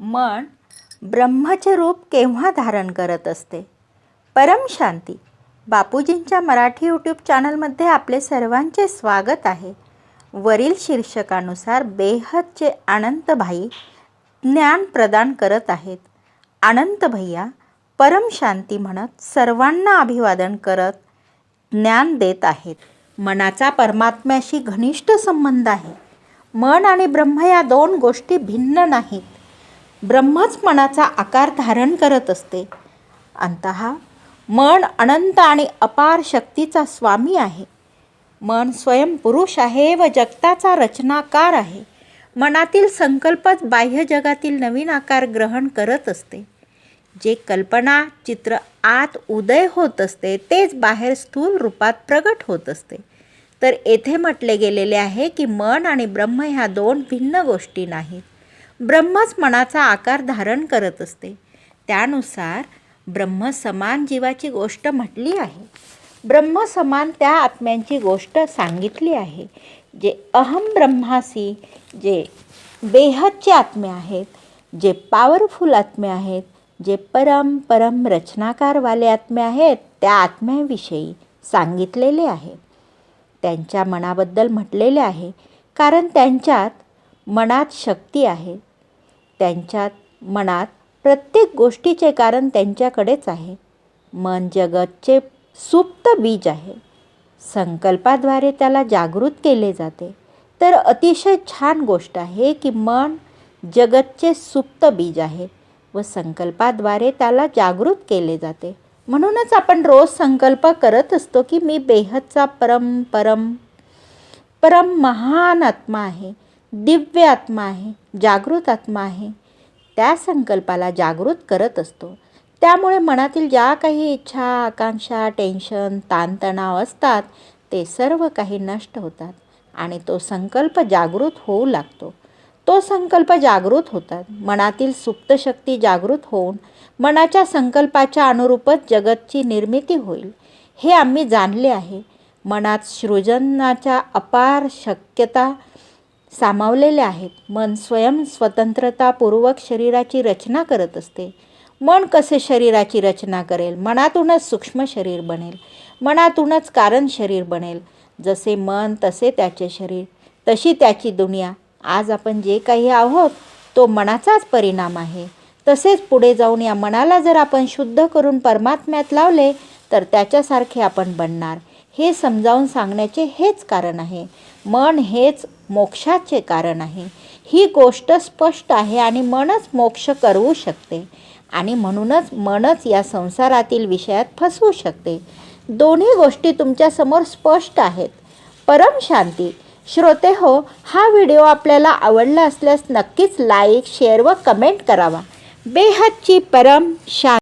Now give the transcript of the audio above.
मन ब्रह्मचे रूप केव्हा धारण करत असते? परमशांती बापूजींच्या मराठी यूट्यूब चॅनलमध्ये आपले सर्वांचे स्वागत आहे. वरील शीर्षकानुसार बेहदचे अनंतभाई ज्ञान प्रदान करत आहेत. अनंत भैया परमशांती म्हणत सर्वांना अभिवादन करत ज्ञान देत आहेत. मनाचा परमात्म्याशी घनिष्ठ संबंध आहे. मन आणि ब्रह्म या दोन गोष्टी भिन्न नाहीत. ब्रह्मच मनाचा आकार धारण करत असते. अंत मन अनंत आणि अपार शक्तीचा स्वामी आहे. मन स्वयं पुरुष आहे व जगताचा रचनाकार आहे. मनातील संकल्पच बाह्य जगातील नवीन आकार ग्रहण करत असते. जे कल्पना चित्र आत उदय होत असते तेच बाहेर स्थूल रूपात प्रगट होत असते. तर येथे म्हटले गेलेले आहे की मन आणि ब्रह्म ह्या दोन भिन्न गोष्टी नाहीत. ब्रह्मच मनाचा आकार धारण करत असते. त्यानुसार ब्रह्म समान जीवाची गोष्ट म्हटली आहे. ब्रह्म समान त्या आत्म्यांची गोष्ट सांगितली आहे. जे अहम ब्रह्मासी जे बेहदचे आत्मे आहेत जे पॉवरफुल आत्मे आहेत जे परम परम रचनाकारवाले आत्मे आहेत त्या आत्म्याविषयी सांगितलेले आहे. त्यांच्या मनाबद्दल म्हटलेले आहे. कारण त्यांच्यात मनात शक्ती आहे. त्यांच्यात मनात प्रत्येक गोष्टीचे कारण त्यांच्याकडेच आहे. मन जगतचे सुप्त बीज आहे. संकल्पाद्वारे त्याला जागृत केले जाते. तर अतिशय छान गोष्ट आहे की मन जगतचे सुप्त बीज आहे व संकल्पाद्वारे त्याला जागृत केले जाते. म्हणूनच आपण रोज संकल्प करत असतो की मी बेहदचा परम परम परम महान आत्मा आहे. दिव्य आत्मा आहे जागृत आत्मा आहे. त्या संकल्पाला जागृत करत असतो. त्यामुळे मनातील ज्या काही इच्छा आकांक्षा टेन्शन ताणतणाव असतात ते सर्व काही नष्ट होतात आणि तो संकल्प जागृत होऊ लागतो. तो संकल्प जागृत होतात. मनातील सुप्त शक्ती जागृत होऊन मनाच्या संकल्पाच्या अनुरूपच जगतची निर्मिती होईल. हे आम्ही जाणले आहे. मनात सृजनाच्या अपार शक्यता सामावलेले आहेत. मन स्वयं स्वतंत्रतापूर्वक शरीराची रचना करत असते. मन कसे शरीराची रचना करेल? मनातूनच सूक्ष्म शरीर बनेल. मनातूनच कारण शरीर बनेल. जसे मन तसे त्याचे शरीर. तशी त्याची दुनिया. आज आपण जे काही आहोत तो मनाचाच परिणाम आहे. तसेच पुढे जाऊन या मनाला जर आपण शुद्ध करून परमात्म्यात लावले तर त्याच्यासारखे आपण बनणार. हे समजावून सांगण्याचे हेच कारण आहे. मन हेच मोक्षाचे कारण आहे. ही गोष्ट स्पष्ट आहे आणि मनच मोक्ष करवू शकते आणि म्हणूनच मनच या संसारातील विषयात फसवू शकते. दोन्ही गोष्टी तुमच्यासमोर स्पष्ट आहेत. परम शांती. श्रोते हो हा व्हिडिओ आपल्याला आवडला असल्यास नक्कीच लाईक शेअर व कमेंट करावा. बेहदची परम शांती.